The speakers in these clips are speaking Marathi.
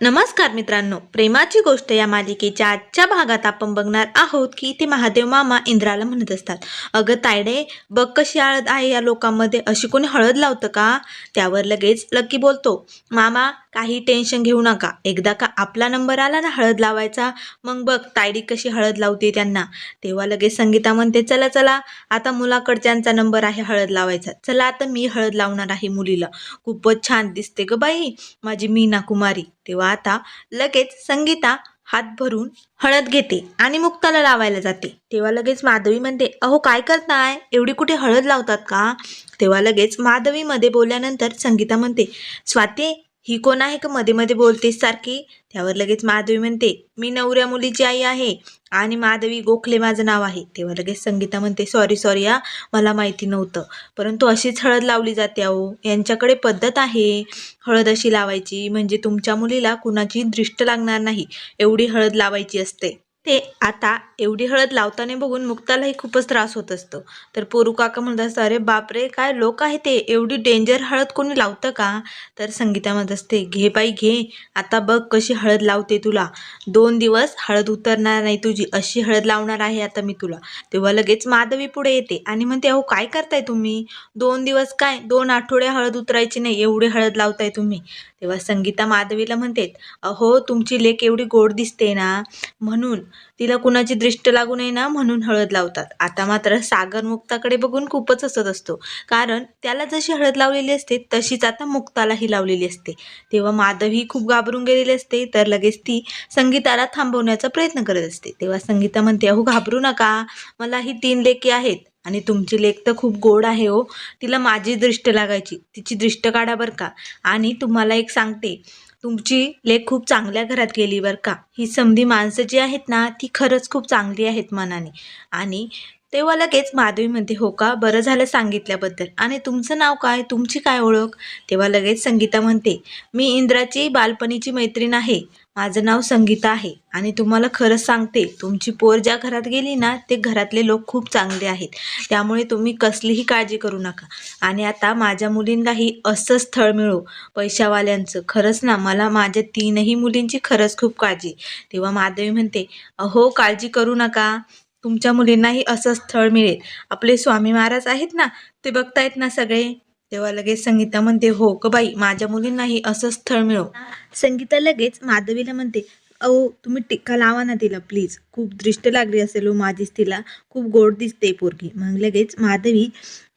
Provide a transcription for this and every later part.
नमस्कार मित्रांनो प्रेमाची गोष्ट या मालिकेच्या आजच्या भागात आपण बघणार आहोत की ते महादेव मामा इंद्राला म्हणत असतात अगं तायडे बघ कशी हळद आहे या लोकांमध्ये अशी कोणी हळद लावतं का? त्यावर लगेच लकी बोलतो मामा काही टेन्शन घेऊ नका. एकदा का आपला नंबर आला ना हळद लावायचा मग बघ तायडी कशी हळद लावते त्यांना. तेव्हा लगेच संगीता म्हणते चला चला आता मुलाकडच्यांचा नंबर आहे हळद लावायचा. चला आता मी हळद लावणार आहे मुलीला. खूपच छान दिसते ग बाई माझी मीना कुमारी. तेव्हा आता लगेच संगीता हात भरून हळद घेते आणि मुक्ताला लावायला जाते. तेव्हा लगेच माधवी म्हणते अहो काय करताय? एवढी कुठे हळद लावतात का? तेव्हा लगेच माधवीमध्ये बोलल्यानंतर संगीता म्हणते स्वाती ही कोण आहे का मध्ये मध्ये बोलतेस सारखी? त्यावर लगेच माधवी म्हणते मी नवऱ्या मुलीची आई आहे आणि माधवी गोखले माझं नाव आहे. तेव्हा लगेच संगीता म्हणते सॉरी सॉरी या मला माहिती नव्हतं. परंतु अशीच हळद लावली जाते अहो. यांच्याकडे पद्धत आहे. हळद अशी लावायची म्हणजे तुमच्या मुलीला कुणाची दृष्ट लागणार नाही. एवढी हळद लावायची असते. ते आता एवढी हळद लावताना बघून मुक्तालाही खूपच त्रास होत असतो. तर पोरू काका म्हणत असतं अरे बापरे काय लोक आहे ते? एवढी डेंजर हळद कोणी लावतं का? तर संगीता म्हणत असते घे बाई घे. आता बघ कशी हळद लावते तुला. दोन दिवस हळद उतरणार नाही तुझी अशी हळद लावणार आहे आता मी तुला. तेव्हा लगेच माधवी पुढे येते आणि म्हणते अहो काय करताय तुम्ही? दोन दिवस काय? दोन आठवडे हळद उतरायची नाही एवढी हळद लावताय तुम्ही. तेव्हा संगीता माधवीला म्हणते अहो तुमची लेक एवढी गोड दिसते ना म्हणून तिला कुणाची दृष्ट लागू नये ना म्हणून हळद लावतात. आता मात्र सागर मुक्ताकडे बघून खूपच हसत असतो. कारण त्याला जशी हळद लावलेली असते तशीच आता मुक्तालाही लावलेली असते. तेव्हा माधवी खूप घाबरून गेलेली असते तर लगेच ती संगीताला थांबवण्याचा प्रयत्न करत असते. तेव्हा संगीता म्हणते अहो घाबरू नका. मला ही तीन लेकी आहेत. आणि तुमची लेख तर खूप गोड आहे हो. तिला माझी दृष्ट लागायची. तिची दृष्ट काढा बरं का. आणि तुम्हाला एक सांगते. तुमची लेख खूप चांगल्या घरात गेली बरं का. ही समधी माणसं जी आहेत ना ती खरंच खूप चांगली आहेत मनाने. आणि तेव्हा लगेच माधवी म्हणते हो का? बरं झालं सांगितल्याबद्दल. आणि तुमचं नाव काय? तुमची काय ओळख? तेव्हा लगेच संगीता म्हणते मी इंद्राची बालपणीची मैत्रीण आहे. माझं नाव संगीता आहे आणि तुम्हाला खरंच सांगते तुमची पोर ज्या घरात गेली ना ते घरातले लोक खूप चांगले आहेत. त्यामुळे तुम्ही कसलीही काळजी करू नका. आणि आता माझ्या मुलींनाही असं स्थळ मिळो पैशावाल्यांचं. खरंच ना मला माझ्या तीनही मुलींची खरंच खूप काळजी. तेव्हा माधवी म्हणते अहो काळजी करू नका. तुमच्या मुलींनाही असं स्थळ मिळेल. आपले स्वामी महाराज आहेत ना ते बघतायत ना सगळे? तेव्हा लगेच संगीता म्हणते हो ग बाई माझ्या मुलींनाही असं स्थळ मिळो संगीता लगेच माधवीला म्हणते अहो तुम्ही टिक्का लावा ना तिला प्लीज खूप दृष्ट लागली असेल हो माझीच तिला. खूप गोड दिसते पोरगी. मग लगेच माधवी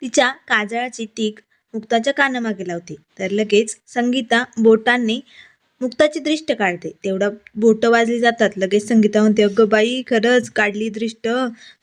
तिच्या काजळाची टीक मुक्ताच्या कानामागे लावते. तर लगेच संगीता बोटांनी मुक्ताची दृष्ट काढते. तेवढा बोटं वाजली जातात. लगेच संगीता म्हणते अगं बाई खरंच काढली दृष्ट.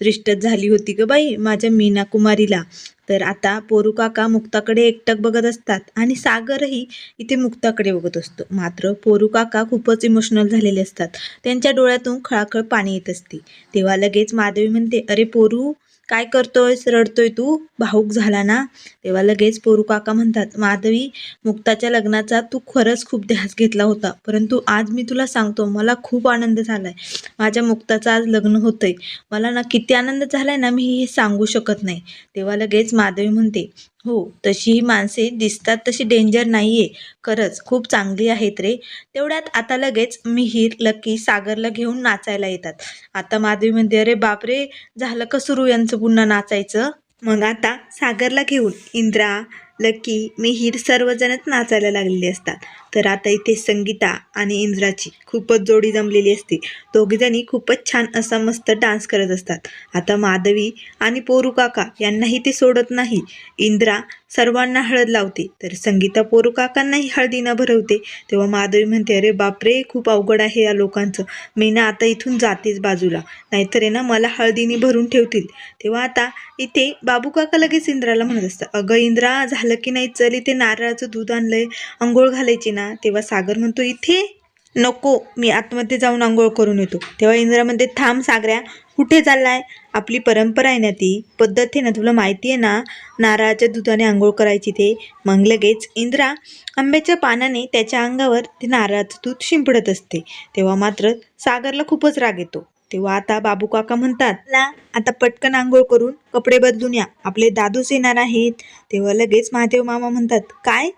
दृष्टच झाली होती ग बाई माझ्या मीना कुमारीला. तर आता पोरू काका मुक्ताकडे एकटक बघत असतात आणि सागरही इथे मुक्ताकडे बघत असतो. मात्र पोरू काका खूपच इमोशनल झालेले असतात. त्यांच्या डोळ्यातून खळाखळ पाणी येत असते. तेव्हा लगेच माधवी म्हणते अरे पोरू काय करतोयस? रडतोय तू? भाऊक झाला ना? तेव्हा लगेच पोरू काका म्हणतात माधवी मुक्ताच्या लग्नाचा तू खरंच खूप ध्यास घेतला होता. परंतु आज मी तुला सांगतो मला खूप आनंद झालाय. माझ्या मुक्ताचं आज लग्न होतंय. मला ना किती आनंद झालाय ना मी हे सांगू शकत नाही. तेव्हा लगेच माधवी म्हणते हो तशी ही माणसे दिसतात तशी डेंजर नाही आहे खरंच खूप चांगली आहेत रे. तेवढ्यात आता लगेच मिहीर लकी सागरला घेऊन नाचायला येतात. आता माधवी म्हणते अरे बापरे झालं का सुरू यांचं पुन्हा नाचायचं? मग आता सागरला घेऊन इंद्रा लकी मिहीर सर्वजणच नाचायला लागलेले असतात. तर आता इथे संगीता आणि इंद्राची खूपच जोडी जमलेली असते. दोघीजणी खूपच छान असा मस्त डान्स करत असतात. आता माधवी आणि पोरू काका यांनाही ते सोडत नाही. इंद्रा सर्वांना हळद लावते तर संगीता पोरू काकांनाही हळदीनं भरवते. तेव्हा माधवी म्हणते अरे बापरे खूप अवघड आहे या लोकांचं. मी ना आता इथून जातेच बाजूला. नाहीतर आहे ना मला हळदीने भरून ठेवतील. तेव्हा आता इथे बाबू काका लगेच इंद्राला म्हणत असतात अगं इंद्रा झालं की नाही? चल इथे नारळाचं दूध आणलंय. आंघोळ घालायची ना. तेव्हा सागर म्हणतो इथे नको मी आतमध्ये जाऊन आंघोळ करून येतो. तेव्हा इंद्रामध्ये म्हणते थांब सागऱ्या कुठे चाललाय? आपली परंपरा आहे ना ती. पद्धत आहे ना तुला माहिती आहे ना नारळाच्या दुधाने आंघोळ करायची ते. मग लगेच इंद्रा आंब्याच्या पानाने त्याच्या अंगावर ते नारळाचं दूध शिंपडत असते. तेव्हा मात्र सागरला खूपच राग येतो. तेव्हा आता बाबू काका म्हणतात आता पटकन आंघोळ करून कपडे बदलून या. आपले दादूच येणार आहेत. तेव्हा लगेच महादेव मामा म्हणतात काय?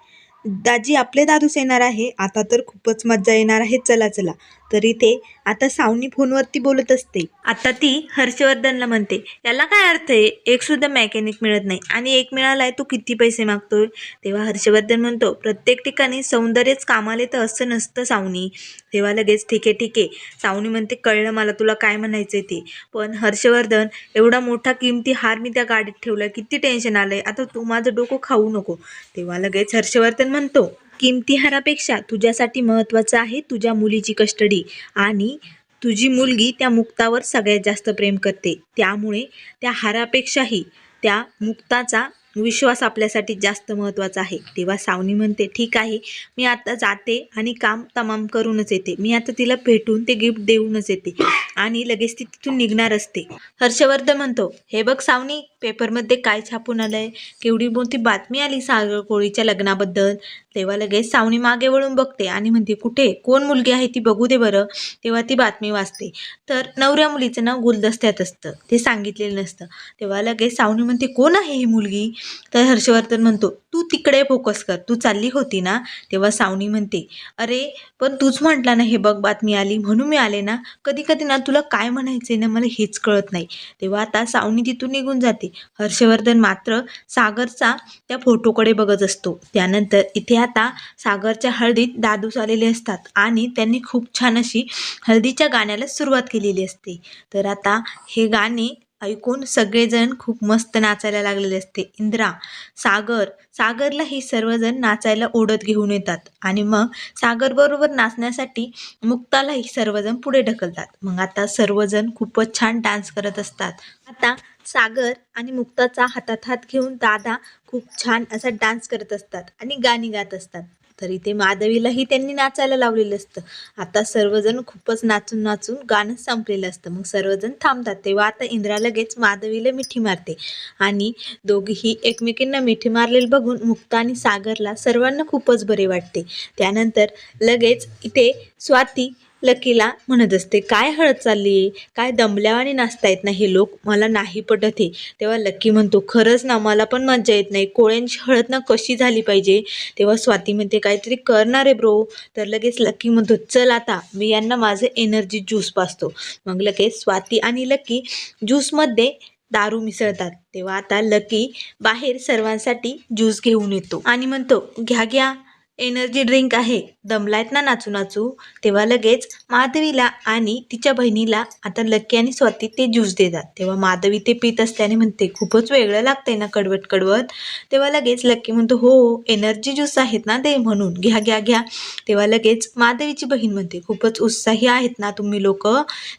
दाजी आपले दादूस येणार आहे. आता तर खूपच मज्जा येणार आहे. चला चला. तर इथे आता सावनी फोनवरती बोलत असते. आता ती हर्षवर्धनला म्हणते याला काय अर्थ आहे? एक सुद्धा मेकॅनिक मिळत नाही आणि एक मिळालाय तू किती पैसे मागतोय? तेव्हा हर्षवर्धन म्हणतो प्रत्येक ठिकाणी सौंदर्यच कामाला तर असं नसतं सावनी. तेव्हा लगेच ठीक आहे ठीक आहे. सावनी म्हणते कळलं मला तुला काय म्हणायचं ते. पण हर्षवर्धन एवढा मोठा किमती हार मी त्या गाडीत ठेवला किती टेन्शन आलंय. आता तू माझं डोकं खाऊ नको. तेव्हा लगेच हर्षवर्धन म्हणतो किमती हारापेक्षा तुझ्यासाठी महत्त्वाचं आहे तुझ्या मुलीची कस्टडी आणि तुझी मुलगी त्या मुक्तावर सगळ्यात जास्त प्रेम करते. त्यामुळे त्या हारापेक्षाही त्या मुक्ताचा विश्वास आपल्यासाठी जास्त महत्त्वाचा आहे. तेव्हा सावनी म्हणते ठीक आहे मी आता जाते आणि काम तमाम करूनच येते. मी आता तिला भेटून ते गिफ्ट देऊनच येते आणि लगेच ती तिथून निघणार असते. हर्षवर्धन म्हणतो हे बघ सावनी पेपरमध्ये काय छापून आलंय? केवढी मोठी बातमी आली सागर कोळीच्या लग्नाबद्दल? तेव्हा लगेच सावनी मागे वळून बघते आणि म्हणते कुठे? कोण मुलगी आहे ती? बघू दे बरं. तेव्हा ती बातमी वाचते. तर नवऱ्या मुलीचं नाव गुलदस्त्यात असतं. ते सांगितलेलं नसतं. तेव्हा लगेच सावनी म्हणते कोण आहे ही मुलगी? तर हर्षवर्धन म्हणतो तू तिकडे फोकस कर. तू चालली होती ना? तेव्हा सावनी म्हणते अरे पण तूच म्हटला ना हे बघ बातमी आली म्हणून मी आले ना? कधी कधी ना तुला काय म्हणायचंय ना मला हेच कळत नाही. तेव्हा आता सावनी तिथून निघून जाते. हर्षवर्धन मात्र सागरचा त्या फोटोकडे बघत असतो. त्यानंतर इथे आता सागरच्या हळदीत दादूस आलेले असतात आणि त्यांनी खूप छान अशी हळदीच्या गाण्याला सुरुवात केलेली असते. तर आता हे गाणे ऐकून सगळेजण खूप मस्त नाचायला लागलेले असते. इंद्रा सागर सागरला हे सर्वजण नाचायला ओढत घेऊन येतात आणि मग सागर बरोबर नाचण्यासाठी मुक्तालाही सर्वजण पुढे ढकलतात. मग आता सर्वजण खूपच छान डान्स करत असतात. आता सागर आणि मुक्ताचा हातात हात घेऊन दादा खूप छान असा डान्स करत असतात आणि गाणी गात असतात. तर इथे माधवीलाही त्यांनी नाचायला लावलेलं असतं. आता सर्वजण खूपच नाचून नाचून गाणं संपलेलं असतं. मग सर्वजण थांबतात. तेव्हा आता इंद्रा लगेच माधवीला मिठी मारते. आणि दोघीही एकमेकींना मिठी मारलेलं बघून मुक्ता आणि सागरला सर्वांना खूपच बरे वाटते. त्यानंतर लगेच इथे स्वाती लकीला म्हणत असते काय हळद चालली? आहे काय दमल्यावाने नाचतायत नाही हे लोक मला नाही पटत हे. तेव्हा लकी म्हणतो खरंच ना मला पण मज्जा येत नाही. कोळ्यांची हळद ना कशी झाली पाहिजे? तेव्हा स्वाती म्हणते काहीतरी करणार आहे ब्रो. तर लगेच लकी म्हणतो चल आता मी यांना माझं एनर्जी ज्यूस पाचतो मग लगेच स्वाती आणि लकी ज्यूसमध्ये दारू मिसळतात. तेव्हा आता लकी बाहेर सर्वांसाठी ज्यूस घेऊन येतो आणि म्हणतो घ्या घ्या. एनर्जी ड्रिंक आहे. दमलायत ना नाचू नाचू. तेव्हा लगेच माधवीला आणि तिच्या बहिणीला आता लक्की आणि स्वाती ते ज्यूस देतात. तेव्हा माधवी ते पित असल्याने म्हणते खूपच वेगळं लागतंय ना कडवट कडवत तेव्हा लगेच लक्की म्हणतो हो एनर्जी ज्यूस आहेत ना ते म्हणून. घ्या घ्या घ्या. तेव्हा लगेच माधवीची बहीण म्हणते खूपच उत्साही आहेत ना तुम्ही लोक.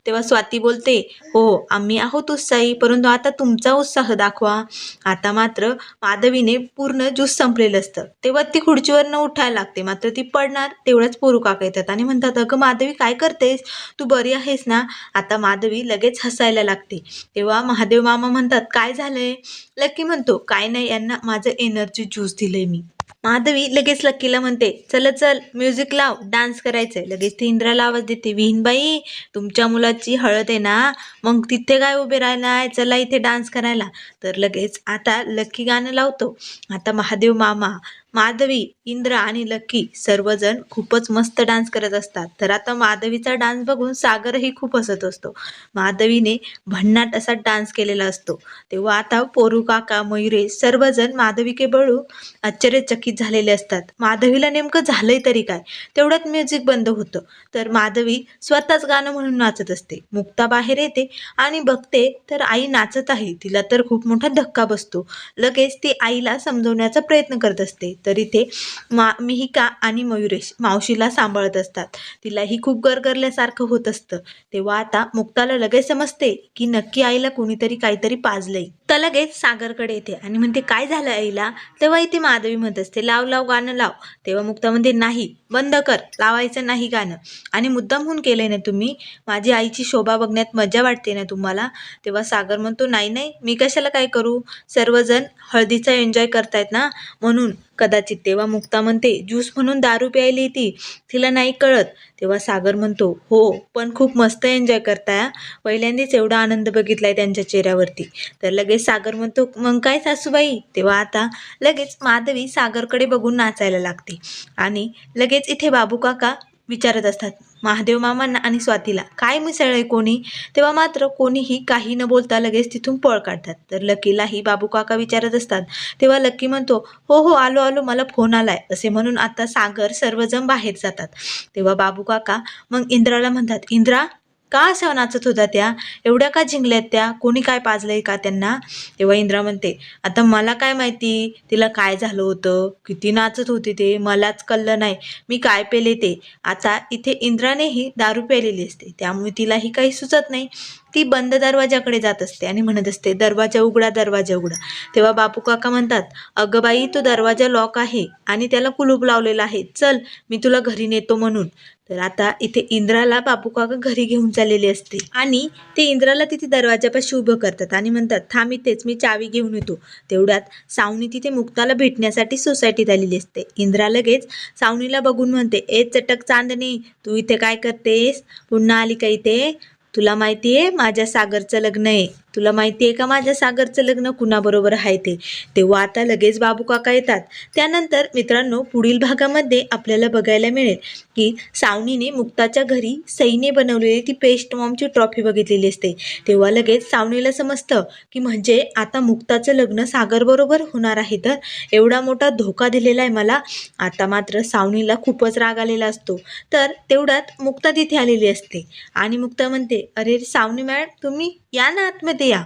तेव्हा स्वाती बोलते हो आम्ही आहोत उत्साही परंतु आता तुमचा उत्साह दाखवा. आता मात्र माधवीने पूर्ण ज्यूस संपलेलं असतं. तेव्हा ती खुर्चीवरनं पडायला लागते. मात्र ती पडणार तेवढ्याच पोरू काका येतात आणि म्हणतात अगं माधवी काय करतेस? तू बरी आहेस ना? आता माधवी लगेच हसायला लागते. तेव्हा महादेव मामा म्हणतात काय झालंय? लक्की म्हणतो काय नाही यांना माझं एनर्जी ज्यूस दिलंय मी. माधवी लगेच लक्कीला म्हणते चल चल म्युझिक लाव डान्स करायचंय. लगेच ती इंद्राला आवाज देते विहीनबाई तुमच्या मुलाची हळद आहे ना? मग तिथे काय उभे राहिलाय चला इथे डान्स करायला. तर लगेच आता लक्की गाणं लावतो. आता महादेव मामा माधवी इंद्र आणि लक्की सर्वजण खूपच मस्त डान्स करत असतात. तर आता माधवीचा डान्स बघून सागरही खूप हसत असतो. माधवीने भन्नाट असा डान्स केलेला असतो. तेव्हा आता पोरू काका मयुरे सर्वजण माधवीके बळून आश्चर्यचकित झालेले असतात. माधवीला नेमकं झालंय तरी काय? तेवढ्यात म्युझिक बंद होतं. तर माधवी स्वतःच गाणं म्हणून नाचत असते. मुक्ता बाहेर येते आणि बघते तर आई नाचत आहे. तिला तर खूप मोठा धक्का बसतो. लगेच ती आईला समजवण्याचा प्रयत्न करत असते. तर इथे मा मिहिका आणि मयुरेश मावशीला सांभाळत असतात. तिलाही खूप गरगरल्यासारखं होत असतं. तेव्हा आता मुक्ताला लगेच समजते की नक्की आईला कोणीतरी काहीतरी पाजलंय. तर लगेच सागरकडे येते आणि म्हणते काय झालं आईला? तेव्हा इथे माधवी म्हणत असते लाव लाव गाणं लाव. तेव्हा मुक्ता म्हणते नाही बंद कर लावायचं नाही गाणं. आणि मुद्दामहून केलंय ना तुम्ही माझी आईची शोभा बघण्यात मजा वाटते ना तुम्हाला? तेव्हा सागर म्हणतो नाही नाही मी कशाला काय करू? सर्वजण हळदीचा एन्जॉय करतायत ना? म्हणून कदाचित तेव्हा मुक्ता म्हणते ज्यूस म्हणून दारू प्यायली ती तिला नाही कळत. तेव्हा सागर म्हणतो हो पण खूप मस्त एन्जॉय करताय पहिल्यांदाच एवढा आनंद बघितलाय त्यांच्या चेहऱ्यावरती. तर लगेच सागर म्हणतो मग काय सासूबाई? तेव्हा आता लगेच माधवी सागरकडे बघून नाचायला लागते. आणि लगेच इथे बाबू काका विचारत असतात महादेव मामांना आणि स्वातीला काय मिसळलंय कोणी? तेव्हा मात्र कोणीही काही न बोलता लगेच तिथून पळ काढतात. तर लकीलाही बाबू काका विचारत असतात. तेव्हा लकी म्हणतो हो हो आलो आलो मला फोन आलाय असे म्हणून आता सागर सर्वजण बाहेर जातात. तेव्हा बाबू काका मग इंद्राला म्हणतात इंद्रा का अशा नाचत होता त्या? एवढ्या का जिंकल्यात त्या? कोणी काय पाजलंय का त्यांना? तेव्हा इंद्रा म्हणते आता मला काय माहिती? तिला काय झालं होतं? किती नाचत होती ते? मलाच कळलं नाही. मी काय पेले ते? आता इथे इंद्रानेही दारू प्यालेली असते. त्यामुळे तिलाही काही सुचत नाही. ती बंद दरवाजाकडे जात असते आणि म्हणत असते दरवाजा उघडा दरवाजा उघडा. तेव्हा बापू काका म्हणतात अगं बाई तो दरवाजा लॉक आहे आणि त्याला कुलूप लावलेला आहे. चल मी तुला घरी नेतो म्हणून. तर आता इथे इंद्राला बापू काका घरी घेऊन चाललेले असते आणि ते इंद्राला तिथे दरवाजापाशी उभं करतात आणि म्हणतात थांब इथेच मी चावी घेऊन येतो. तेवढ्यात सावनी तिथे मुक्ताला भेटण्यासाठी सोसायटीत आलेली असते. इंद्रा लगेच सावनीला बघून म्हणते ए चटक चांदणी तू इथे काय करतेस? पुन्हा आली का इथे? तुला माहिती आहे माझ्या सागरचं लग्न आहे. तुला माहिती आहे का माझ्या सागरचं लग्न कुणाबरोबर आहे ते? तेव्हा आता लगेच बाबू काका येतात. त्यानंतर मित्रांनो पुढील भागामध्ये आपल्याला बघायला मिळेल की सावनीने मुक्ताच्या घरी सईने बनवलेली ती पेस्ट मॉमची ट्रॉफी बघितलेली असते. तेव्हा लगेच सावनीला समजतं की म्हणजे आता मुक्ताचं लग्न सागरबरोबर होणार आहे तर एवढा मोठा धोका दिलेला आहे मला. आता मात्र सावनीला खूपच राग आलेला असतो. तर तेवढ्यात मुक्ता तिथे आलेली असते. आणि मुक्ता म्हणते अरे सावनी मॅडम तुम्ही या ना आतमध्ये या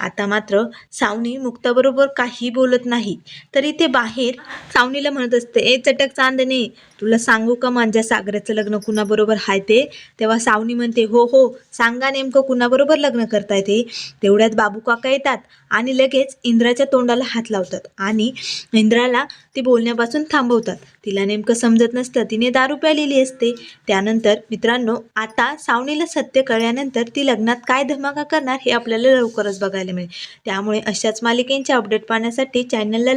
आता मात्र सावनी मुक्ताबरोबर काही बोलत नाही. तरी ते बाहेर सावनीला म्हणत असते ए चटक चांदणे तुला सांगू का माझ्या सागराचं लग्न कुणाबरोबर आहे ते? तेव्हा सावनी म्हणते हो हो सांगा नेमकं कुणाबरोबर लग्न करताय ते? तेवढ्यात बाबू काका येतात आणि लगेच इंद्राच्या तोंडाला हात लावतात आणि इंद्राला ते बोलण्यापासून थांबवतात. तिला नेमकं समजत नसतं तिने दारू प्यालेली असते. त्यानंतर मित्रांनो आता सावनीला सत्य कळल्यानंतर ती लग्नात काय धमाका करणार हे आपल्याला लवकरच बघायला मिळेल. त्यामुळे अशाच मालिकेंचे अपडेट पाहण्यासाठी चॅनलला